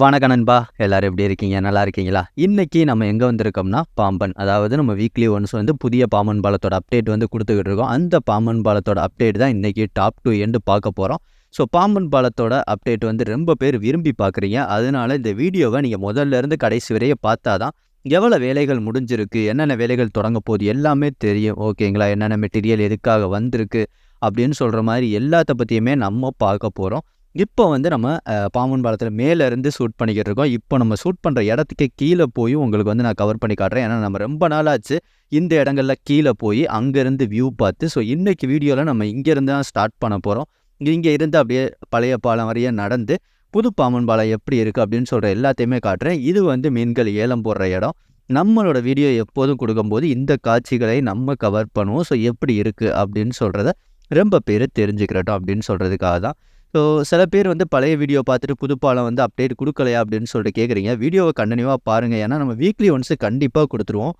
வணக்க நண்பா. எல்லாரும் எப்படி இருக்கீங்க? நல்லா இருக்கீங்களா? இன்னைக்கு நம்ம எங்கே வந்திருக்கோம்னா பாம்பன். அதாவது நம்ம வீக்லி ஒன்ஸ் வந்து புதிய பாம்பன் பாலத்தோட அப்டேட் வந்து கொடுத்துக்கிட்டு இருக்கோம். அந்த பாம்பன் பாலத்தோட அப்டேட் தான் இன்னைக்கு டாப் டூ எண்டு பார்க்க போகிறோம் ஸோ பாம்பன் பாலத்தோட அப்டேட் வந்து ரொம்ப பேர் விரும்பி பார்க்குறீங்க. அதனால இந்த வீடியோவை நீங்கள் முதல்ல இருந்து கடைசி வரைய பார்த்தா தான் எவ்வளோ வேலைகள் முடிஞ்சிருக்கு என்னென்ன வேலைகள் தொடங்க போகுது எல்லாமே தெரியும். ஓகேங்களா? என்னென்ன மெட்டீரியல் எதுக்காக வந்திருக்கு அப்படின்னு சொல்கிற மாதிரி எல்லாத்த பற்றியுமே நம்ம பார்க்க போகிறோம் இப்போ வந்து நம்ம பாம்பன் பாலத்தில் மேலேருந்து ஷூட் பண்ணிக்கிட்டு இருக்கோம். இப்போ நம்ம ஷூட் பண்ணுற இடத்துக்கு கீழே போய் உங்களுக்கு வந்து நான் கவர் பண்ணி காட்டுறேன். ஏன்னா நம்ம ரொம்ப நாளாச்சு இந்த இடங்கள்ல கீழே போய் அங்கேருந்து வியூ பார்த்து ஸோ இன்றைக்கி வீடியோவில் நம்ம இங்கேருந்து தான் ஸ்டார்ட் பண்ண போகிறோம் இங்கே இருந்து அப்படியே பழைய பாலம் வரைய நடந்து புது பாம்பன் பாலம் எப்படி இருக்குது அப்படின்னு சொல்கிற எல்லாத்தையுமே காட்டுறேன். இது வந்து மீன்கள் ஏலம் போடுற இடம். நம்மளோட வீடியோ எப்போதும் கொடுக்கும்போது இந்த காட்சிகளை நம்ம கவர் பண்ணுவோம். ஸோ எப்படி இருக்குது அப்படின்னு சொல்கிறத ரொம்ப பேர் தெரிஞ்சுக்கிறட்டும் அப்படின்னு சொல்கிறதுக்காக தான். ஸோ சில பேர் வந்து பழைய வீடியோ பார்த்துட்டு புது பாலம் வந்து அப்டேட் கொடுக்கலையா அப்படின்னு சொல்லிட்டு கேட்குறீங்க வீடியோவை கண்டினியூவாக பாருங்கள் ஏன்னா நம்ம வீக்லி ஒன்ஸு கண்டிப்பாக கொடுத்துருவோம்.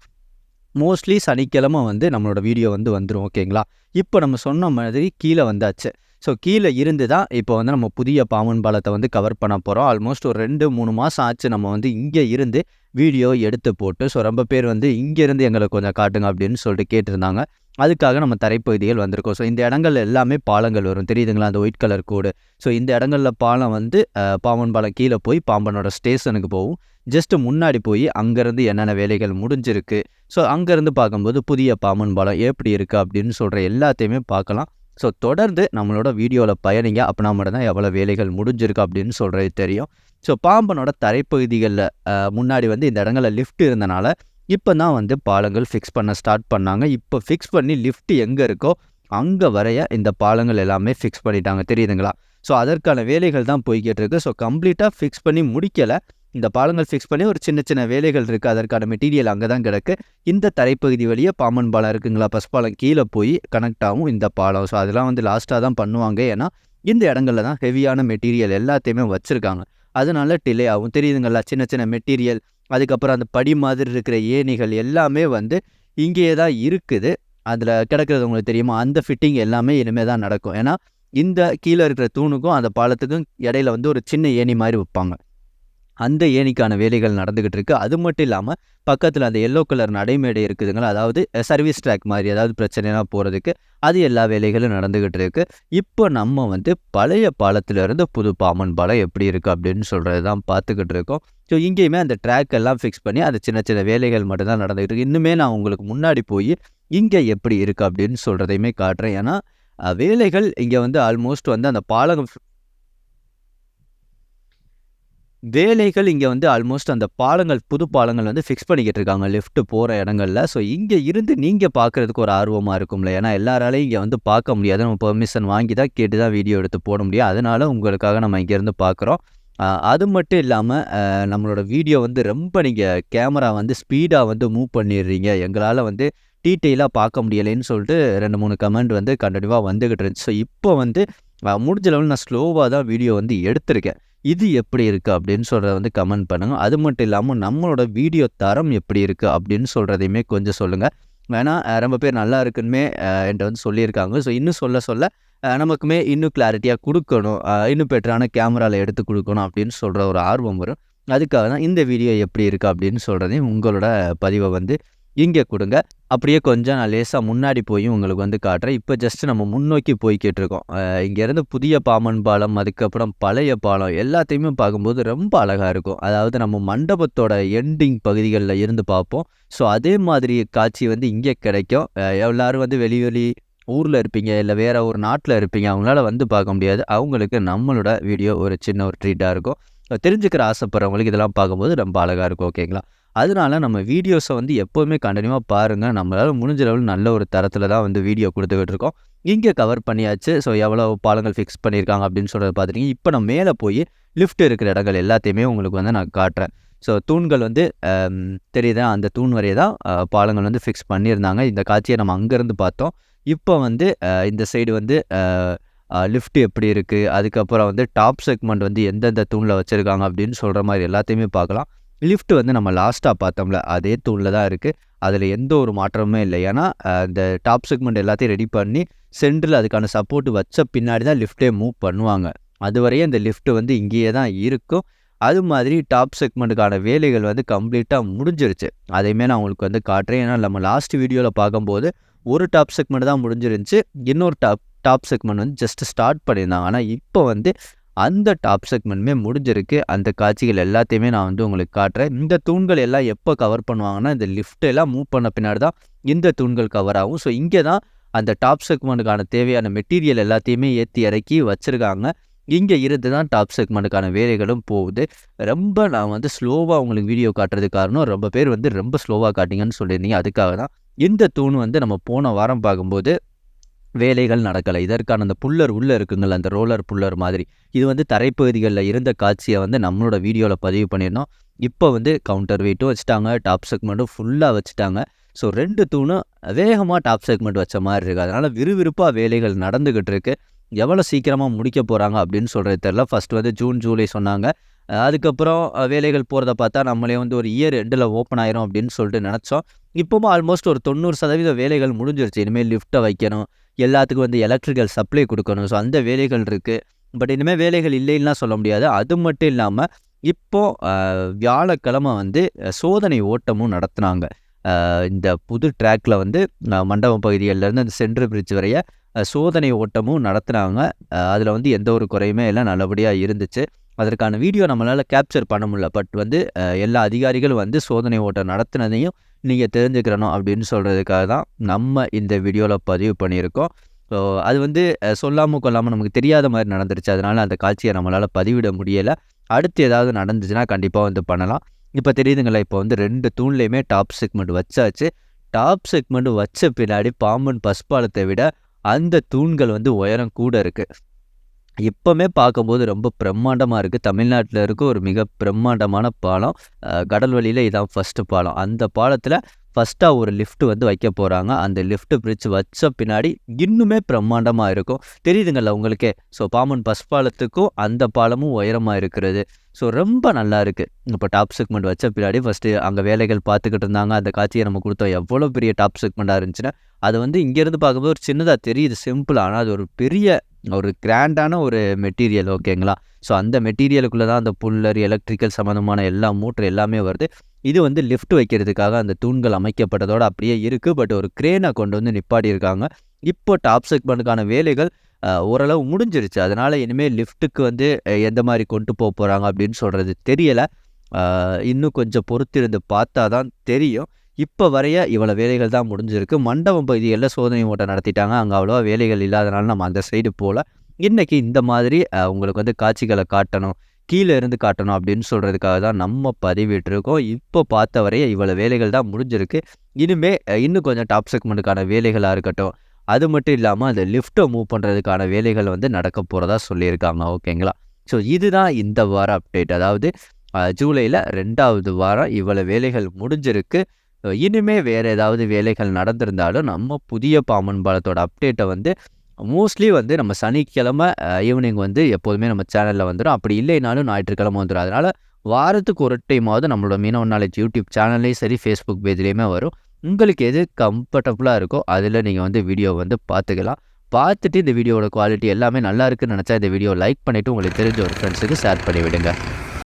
மோஸ்ட்லி சனிக்கிழமை வந்து நம்மளோட வீடியோ வந்து வந்துடும் ஓகேங்களா இப்போ நம்ம சொன்ன மாதிரி கீழே வந்தாச்சு. ஸோ கீழே இருந்து தான் இப்போ வந்து நம்ம புதிய பாம்பன் பாலத்தை வந்து கவர் பண்ண போகிறோம் ஆல்மோஸ்ட் ஒரு ரெண்டு மூணு மாதம் ஆச்சு நம்ம வந்து இங்கே இருந்து வீடியோ எடுத்து போட்டு. ஸோ ரொம்ப பேர் வந்து இங்கேருந்து எங்களுக்கு கொஞ்சம் காட்டுங்க அப்படின்னு சொல்லிட்டு கேட்டிருந்தாங்க. அதுக்காக நம்ம தரைப்பகுதிகள் வந்திருக்கோம். ஸோ இந்த இடங்கள்ல எல்லாமே பாலங்கள் வரும். தெரியுதுங்களா? அந்த ஒயிட் கலர் கோடு ஸோ இந்த இடங்கள்ல பாலம் வந்து பாம்பன் பாலம் கீழே போய் பாம்பனோட ஸ்டேஷனுக்கு போகும். ஜஸ்ட் முன்னாடி போய் அங்கேருந்து என்னென்ன வேலைகள் முடிஞ்சிருக்கு. ஸோ அங்கேருந்து பார்க்கும்போது புதிய பாம்பன் பாலம் எப்படி இருக்குது அப்படின்னு சொல்கிற எல்லாத்தையுமே பார்க்கலாம். ஸோ தொடர்ந்து நம்மளோட வீடியோவில் பயணிங்க. அப்படின்னா மட்டும்தான் எவ்வளோ வேலைகள் முடிஞ்சிருக்கு அப்படின்னு சொல்கிறது தெரியும். ஸோ பாம்பனோட தரைப்பகுதிகளில் முன்னாடி வந்து இந்த இடங்களில் லிஃப்ட் இருந்தனால இப்போ தான் வந்து பாலங்கள் ஃபிக்ஸ் பண்ண ஸ்டார்ட் பண்ணாங்க. இப்போ ஃபிக்ஸ் பண்ணி லிஃப்ட் எங்கே இருக்கோ அங்கே வரைய இந்த பாலங்கள் எல்லாமே ஃபிக்ஸ் பண்ணிட்டாங்க. தெரியுதுங்களா? ஸோ அதற்கான வேலைகள் தான் போய்கிட்டு இருக்கு. ஸோ கம்ப்ளீட்டாக ஃபிக்ஸ் பண்ணி முடிக்கலை. இந்த பாலங்கள் ஃபிக்ஸ் பண்ணி ஒரு சின்ன சின்ன வேலைகள் இருக்குது அதற்கான மெட்டீரியல் அங்கே தான் கிடக்கு. இந்த தரைப்பகுதி வழியே பாம்பன் பாலம் இருக்குங்களா? பஸ் பாலம் கீழே போய் கனெக்ட் ஆகும் இந்த பாலம். ஸோ அதெல்லாம் வந்து லாஸ்ட்டாக தான் பண்ணுவாங்க. ஏன்னா இந்த இடங்கள்ல தான் ஹெவியான மெட்டீரியல் எல்லாத்தையுமே வச்சுருக்காங்க. அதனால டிலே ஆகும். தெரியுதுங்களா? சின்ன சின்ன மெட்டீரியல் அதுக்கப்புறம் அந்த படி மாதிரி இருக்கிற ஏணிகள் எல்லாமே வந்து இங்கேயே தான் இருக்குது. அதில் கிடக்கிறது உங்களுக்கு தெரியுமா? அந்த ஃபிட்டிங் எல்லாமே இனிமேல் தான் நடக்கும். ஏன்னா இந்த கீழே இருக்கிற தூணுக்கும் அந்த பாலத்துக்கும் இடையில வந்து ஒரு சின்ன ஏணி மாதிரி வைப்பாங்க. அந்த ஏணிக்கான வேலைகள் நடந்துக்கிட்டு இருக்குது அது மட்டும் இல்லாமல் பக்கத்தில் அந்த எல்லோ கலர் நடைமேடை இருக்குதுங்களா? அதாவது சர்வீஸ் ட்ராக் மாதிரி ஏதாவது பிரச்சனைனா போகிறதுக்கு அது எல்லா வேலைகளும் நடந்துக்கிட்டு இருக்குது இப்போ நம்ம வந்து பழைய பாலத்திலிருந்து புது பாமன் பாலம் எப்படி இருக்குது அப்படின்னு சொல்கிறது தான் பார்த்துக்கிட்டு இருக்கோம் ஸோ இங்கேயுமே அந்த ட்ராக் எல்லாம் ஃபிக்ஸ் பண்ணி அது சின்ன சின்ன வேலைகள் மட்டும்தான் நடந்துகிட்டு இருக்கு இன்னுமே நான் உங்களுக்கு முன்னாடி போய் இங்கே எப்படி இருக்குது அப்படின்னு சொல்கிறதையுமே காட்டுறேன். ஏன்னா வேலைகள் இங்கே வந்து ஆல்மோஸ்ட் வந்து அந்த பாலம் வேலைகள் இங்கே வந்து ஆல்மோஸ்ட் அந்த பாலங்கள் புது பாலங்கள் வந்து ஃபிக்ஸ் பண்ணிக்கிட்டு இருக்காங்க லிஃப்ட் போகிற இடங்கள்ல. ஸோ இங்கே இருந்து நீங்கள் பார்க்குறதுக்கு ஒரு ஆர்வமாக இருக்கும்ல. ஏன்னா எல்லாராலையும் இங்கே வந்து பார்க்க முடியாது. நம்ம பெர்மிஷன் வாங்கி தான் கேட்டு தான் வீடியோ எடுத்து போட முடியும். அதனால் உங்களுக்காக நம்ம இங்கேருந்து பார்க்குறோம் அது மட்டும் இல்லாமல் நம்மளோட வீடியோ வந்து ரொம்ப நீங்கள் கேமரா வந்து ஸ்பீடாக வந்து மூவ் பண்ணிடுறீங்க. எங்களால் வந்து டீட்டெயிலாக பார்க்க முடியலைன்னு சொல்லிட்டு ரெண்டு மூணு கமெண்ட் வந்து கண்டினியூவாக வந்துக்கிட்டு இருந்துச்சு. ஸோ இப்போ வந்து முடிஞ்ச லெவல் நான் ஸ்லோவாக தான் வீடியோ வந்து எடுத்திருக்கேன். இது எப்படி இருக்குது அப்படின்னு சொல்கிறத வந்து கமெண்ட் பண்ணுங்கள் அது மட்டும் இல்லாமல் நம்மளோட வீடியோ தரம் எப்படி இருக்குது அப்படின்னு சொல்கிறதையுமே கொஞ்சம் சொல்லுங்கள் வேணா ரொம்ப பேர் நல்லா இருக்குன்னு என்கிட்ட வந்து சொல்லியிருக்காங்க. ஸோ இன்னும் சொல்ல சொல்ல நமக்குமே இன்னும் கிளாரிட்டியாக கொடுக்கணும். இன்னும் பெட்டரான கேமராவில் எடுத்து கொடுக்கணும் அப்படின்னு சொல்கிற ஒரு ஆர்வம் வரும். அதுக்காக தான் இந்த வீடியோ எப்படி இருக்குது அப்படின்னு சொல்கிறதையும் உங்களோட பதிவை வந்து இங்கே கொடுங்க. அப்படியே கொஞ்சம் நான் லேசாக முன்னாடி போய் உங்களுக்கு வந்து காட்டுறேன். இப்போ ஜஸ்ட் நம்ம முன்னோக்கி போய்கிட்டு இருக்கோம் இங்கேருந்து புதிய பாமன் பாலம் அதுக்கப்புறம் பழைய பாலம் எல்லாத்தையுமே பார்க்கும்போது ரொம்ப அழகாக இருக்கும். அதாவது நம்ம மண்டபத்தோட எண்டிங் பகுதிகளில் இருந்து பார்ப்போம். ஸோ அதே மாதிரி காட்சி வந்து இங்கே கிடைக்கும். எல்லோரும் வந்து வெளி வெளி ஊரில் இருப்பீங்க இல்லை வேறு ஒரு நாட்டில் இருப்பீங்க அவங்களால வந்து பார்க்க முடியாது. அவங்களுக்கு நம்மளோட வீடியோ ஒரு சின்ன ஒரு ட்ரீட்டாக இருக்கும். தெரிஞ்சுக்கிற ஆசைப்படுறவங்களுக்கு இதெல்லாம் பார்க்கும்போது ரொம்ப அழகாக இருக்கும் ஓகேங்களா அதனால நம்ம வீடியோஸை வந்து எப்போவுமே கண்டினியூவாக பாருங்கள் நம்மளால் முடிஞ்ச அளவு நல்ல ஒரு தரத்தில் தான் வந்து வீடியோ கொடுத்துக்கிட்டு இருக்கோம். இங்கே கவர் பண்ணியாச்சு. ஸோ எவ்வளோ பாலங்கள் ஃபிக்ஸ் பண்ணியிருக்காங்க அப்படின்னு சொல்கிறத பார்த்துட்டீங்க. இப்போ நான் மேலே போய் லிஃப்ட் இருக்கிற இடங்கள் எல்லாத்தையுமே உங்களுக்கு வந்து நான் காட்டுறேன். ஸோ தூண்கள் வந்து தெரியுதா? அந்த தூண் வரையே தான் பாலங்கள் வந்து ஃபிக்ஸ் பண்ணியிருந்தாங்க. இந்த காட்சியை நம்ம அங்கேருந்து பார்த்தோம். இப்போ வந்து இந்த சைடு வந்து லிஃப்ட் எப்படி இருக்குது அதுக்கப்புறம் வந்து டாப் செக்மெண்ட் வந்து எந்தெந்த தூணில் வச்சுருக்காங்க அப்படின்னு சொல்கிற மாதிரி எல்லாத்தையுமே பார்க்கலாம். லிஃப்ட் வந்து நம்ம லாஸ்ட்டாக பார்த்தோம்ல அதே தூணில் தான் இருக்குது அதில் எந்த ஒரு மாற்றமுமே இல்லை. ஏன்னா அந்த இந்த டாப் செக்மெண்ட் எல்லாத்தையும் ரெடி பண்ணி சென்டரில் அதுக்கான சப்போர்ட் வச்ச பின்னாடி தான் லிஃப்ட்டே மூவ் பண்ணுவாங்க. அதுவரையும் இந்த லிஃப்ட் வந்து இங்கேயே தான் இருக்கும். அது மாதிரி டாப் செக்மெண்ட்டுக்கான வேலைகள் வந்து கம்ப்ளீட்டாக முடிஞ்சிருச்சு. அதையுமே நான் உங்களுக்கு வந்து காட்டுறேன். ஏன்னா நம்ம லாஸ்ட் வீடியோவில் பார்க்கும்போது ஒரு டாப் செக்மெண்ட் தான் முடிஞ்சிருந்துச்சு. இன்னொரு டாப் டாப் செக்மெண்ட் வந்து ஜஸ்ட் ஸ்டார்ட் பண்ணியிருந்தாங்க. ஆனால் இப்போ வந்து அந்த டாப் செக்மெண்ட்மே முடிஞ்சிருக்கு. அந்த காட்சிகள் எல்லாத்தையுமே நான் வந்து உங்களுக்கு காட்டுறேன். இந்த தூண்கள் எல்லாம் எப்போ கவர் பண்ணுவாங்கன்னா இந்த லிஃப்ட் எல்லாம் மூவ் பண்ண பின்னாடி தான் இந்த தூண்கள் கவர் ஆகும். ஸோ இங்கே தான் அந்த டாப் செக்மெண்ட்டுக்கான தேவையான மெட்டீரியல் எல்லாத்தையுமே ஏற்றி இறக்கி வச்சுருக்காங்க. இங்கே இருந்து தான் டாப் செக்மெண்ட்டுக்கான வேலைகளும் போகுது. ரொம்ப நான் வந்து ஸ்லோவாக உங்களுக்கு வீடியோ காட்டுறதுக்கு காரணம் ரொம்ப பேர் வந்து ரொம்ப ஸ்லோவாக காட்டிங்கன்னு சொல்லியிருந்தீங்க. அதுக்காக தான் இந்த தூண் வந்து நம்ம போன வாரம் பார்க்கும்போது வேலைகள் நடக்கலை. இதற்கான அந்த புல்லர் உள்ளே இருக்குங்கள் அந்த ரோலர் புல்லர் மாதிரி. இது வந்து தரைப்பகுதிகளில் இருந்த காட்சியை வந்து நம்மளோட வீடியோவில் பதிவு பண்ணியிருந்தோம். இப்போ வந்து கவுண்டர் வெயிட்டும் வச்சுட்டாங்க டாப் செக்மெண்ட்டும் ஃபுல்லாக வச்சுட்டாங்க. ஸோ ரெண்டு தூணும் வேகமாக டாப் செக்மெண்ட் வச்ச மாதிரி இருக்குது அதனால் விறுவிறுப்பாக வேலைகள் நடந்துக்கிட்டு இருக்கு. எவ்வளோ சீக்கிரமாக முடிக்க போகிறாங்க அப்படின்னு சொல்கிறது தெரில ஃபஸ்ட் வந்து ஜூன் ஜூலை சொன்னாங்க. அதுக்கப்புறம் வேலைகள் போகிறத பார்த்தா நம்மளே வந்து ஒரு இயர் எண்டில் ஓப்பன் ஆயிரும் அப்படின்னு சொல்லிட்டு நினச்சோம். இப்போவும் ஆல்மோஸ்ட் ஒரு தொண்ணூறு சதவீத வேலைகள் முடிஞ்சிருச்சு. இனிமேல் லிஃப்ட்டை வைக்கணும். எல்லாத்துக்கும் வந்து எலக்ட்ரிக்கல் சப்ளை கொடுக்கணும். ஸோ அந்த வேலைகள் இருக்குது பட் இனிமேல் வேலைகள் இல்லைன்னா சொல்ல முடியாது. அது மட்டும் இல்லாமல் இப்போது வியாழக்கிழமை வந்து சோதனை ஓட்டமும் நடத்துனாங்க. இந்த புது ட்ராக்ல வந்து மண்டபம் பகுதிகளிலேருந்து அந்த சென்ட்ரு பிரிட்ஜ் வரைய சோதனை ஓட்டமும் நடத்துனாங்க. அதில் வந்து எந்த ஒரு குறையுமே எல்லாம் நல்லபடியாக இருந்துச்சு. அதற்கான வீடியோ நம்மளால் கேப்சர் பண்ண முடியல. பட் வந்து எல்லா அதிகாரிகளும் வந்து சோதனை ஓட்டம் நடத்துனதையும் நீங்கள் தெரிஞ்சுக்கிறணும் அப்படின்னு சொல்கிறதுக்காக தான் நம்ம இந்த வீடியோவில் பதிவு பண்ணியிருக்கோம். ஸோ அது வந்து சொல்லாமல் கொள்ளாமல் நமக்கு தெரியாத மாதிரி நடந்துருச்சு. அதனால் அந்த காட்சியை நம்மளால் பதிவிட முடியலை. அடுத்து ஏதாவது நடந்துச்சுன்னா கண்டிப்பாக வந்து பண்ணலாம். இப்போ தெரியுதுங்களா இப்போ வந்து ரெண்டு தூண்லேயுமே டாப் செக்மெண்ட் வச்சாச்சு. டாப் செக்மெண்ட் வச்ச பின்னாடி பாம்பன் பஸ்பாலத்தை விட அந்த தூண்கள் வந்து உயரம் கூட இருக்குது இப்போமே பார்க்கும்போது ரொம்ப பிரம்மாண்டமாக இருக்குது தமிழ்நாட்டில் இருக்க ஒரு மிக பிரம்மாண்டமான பாலம். கடல் வழியில் இதான் ஃபஸ்ட்டு பாலம். அந்த பாலத்தில் ஃபஸ்ட்டாக ஒரு லிஃப்ட் வந்து வைக்க போகிறாங்க அந்த லிஃப்ட் பிரிட்ஜ் வச்ச பின்னாடி இன்னுமே பிரம்மாண்டமாக இருக்கும். தெரியுதுங்கள்ல உங்களுக்கே? ஸோ பாமன் பஸ் பாலத்துக்கும் அந்த பாலமும் உயரமாக இருக்கிறது. ஸோ ரொம்ப நல்லா இருக்குது இப்போ டாப் செக்மெண்ட் வச்ச பின்னாடி ஃபஸ்ட்டு அங்கே வேலைகள் பார்த்துக்கிட்டு இருந்தாங்க. அந்த காட்சியை நம்ம கொடுத்தோம். எவ்வளோ பெரிய டாப் செக்மெண்ட்டாக இருந்துச்சுன்னா அது வந்து இங்கேருந்து பார்க்கும்போது ஒரு சின்னதாக தெரியுது. சிம்பிள் ஆனால் அது ஒரு பெரிய ஒரு கிராண்டான ஒரு மெட்டீரியல் ஓகேங்களா? ஸோ அந்த மெட்டீரியலுக்குள்ளே தான் அந்த புல்லர் எலக்ட்ரிக்கல் சம்மந்தமான எல்லா மோட்ரு எல்லாமே வருது. இது வந்து லிஃப்ட் வைக்கிறதுக்காக அந்த தூண்கள் அமைக்கப்பட்டதோடு அப்படியே இருக்குது பட் ஒரு கிரேனை கொண்டு வந்து நிப்பாட்டியிருக்காங்க. இப்போ டாப் செக்மெண்ட்டுக்கான வேலைகள் ஓரளவு முடிஞ்சிருச்சு. அதனால் இனிமேல் லிஃப்ட்டுக்கு வந்து எந்த மாதிரி கொண்டு போக போகிறாங்க அப்படின்னு சொல்கிறது தெரியலை. இன்னும் கொஞ்சம் பொறுத்திருந்து பார்த்தா தான் தெரியும். இப்போ வரைய இவ்வளோ வேலைகள் தான் முடிஞ்சிருக்கு. மண்டபம் பகுதிகளில் சோதனை ஓட்டம் நடத்திட்டாங்க. அங்கே அவ்வளோவா வேலைகள் இல்லாதனால நம்ம அந்த சைடு போகல இன்றைக்கி இந்த மாதிரி உங்களுக்கு வந்து காட்சிகளை காட்டணும் கீழே இருந்து காட்டணும் அப்படின்னு சொல்கிறதுக்காக தான் நம்ம பதிவிட்டிருக்கோம் இப்போ பார்த்த வரைய இவ்வளோ வேலைகள் தான் முடிஞ்சிருக்கு. இனிமே இன்னும் கொஞ்சம் டாப் செக்மெண்ட்டுக்கான வேலைகளாக இருக்கட்டும். அது மட்டும் இல்லாமல் அந்த லிஃப்ட்டை மூவ் பண்ணுறதுக்கான வேலைகள் வந்து நடக்க போகிறதா சொல்லியிருக்காங்க. ஓகேங்களா? ஸோ இதுதான் இந்த வார அப்டேட் அதாவது ஜூலையில் ரெண்டாவது வாரம் இவ்வளோ வேலைகள் முடிஞ்சிருக்கு. ஸோ இனிமே வேறு ஏதாவது வேலைகள் நடந்திருந்தாலும் நம்ம புதிய பாம்பன் பாலத்தோட அப்டேட்டை வந்து மோஸ்ட்லி வந்து நம்ம சனிக்கிழமை ஈவினிங் வந்து எப்போதுமே நம்ம சேனலில் வந்துடும் அப்படி இல்லைனாலும் ஞாயிற்றுக்கிழமை வந்துடும் அதனால் வாரத்துக்கு ஒரு டைமாவது நம்மளோட மீனவ நாலேஜ் யூடியூப் சேனல்லையும் சரி ஃபேஸ்புக் பேஜ்லேயுமே வரும். உங்களுக்கு எது கம்ஃபர்டபுளாக இருக்கோ அதில் நீங்கள் வந்து வீடியோ வந்து பார்த்துக்கலாம். பார்த்துட்டு இந்த வீடியோட குவாலிட்டி எல்லாமே நல்லா இருக்குன்னு நினச்சா இந்த வீடியோ லைக் பண்ணிவிட்டு உங்களுக்கு தெரிஞ்ச ஒரு ஃப்ரெண்ட்ஸுக்கு ஷேர் பண்ணி விடுங்க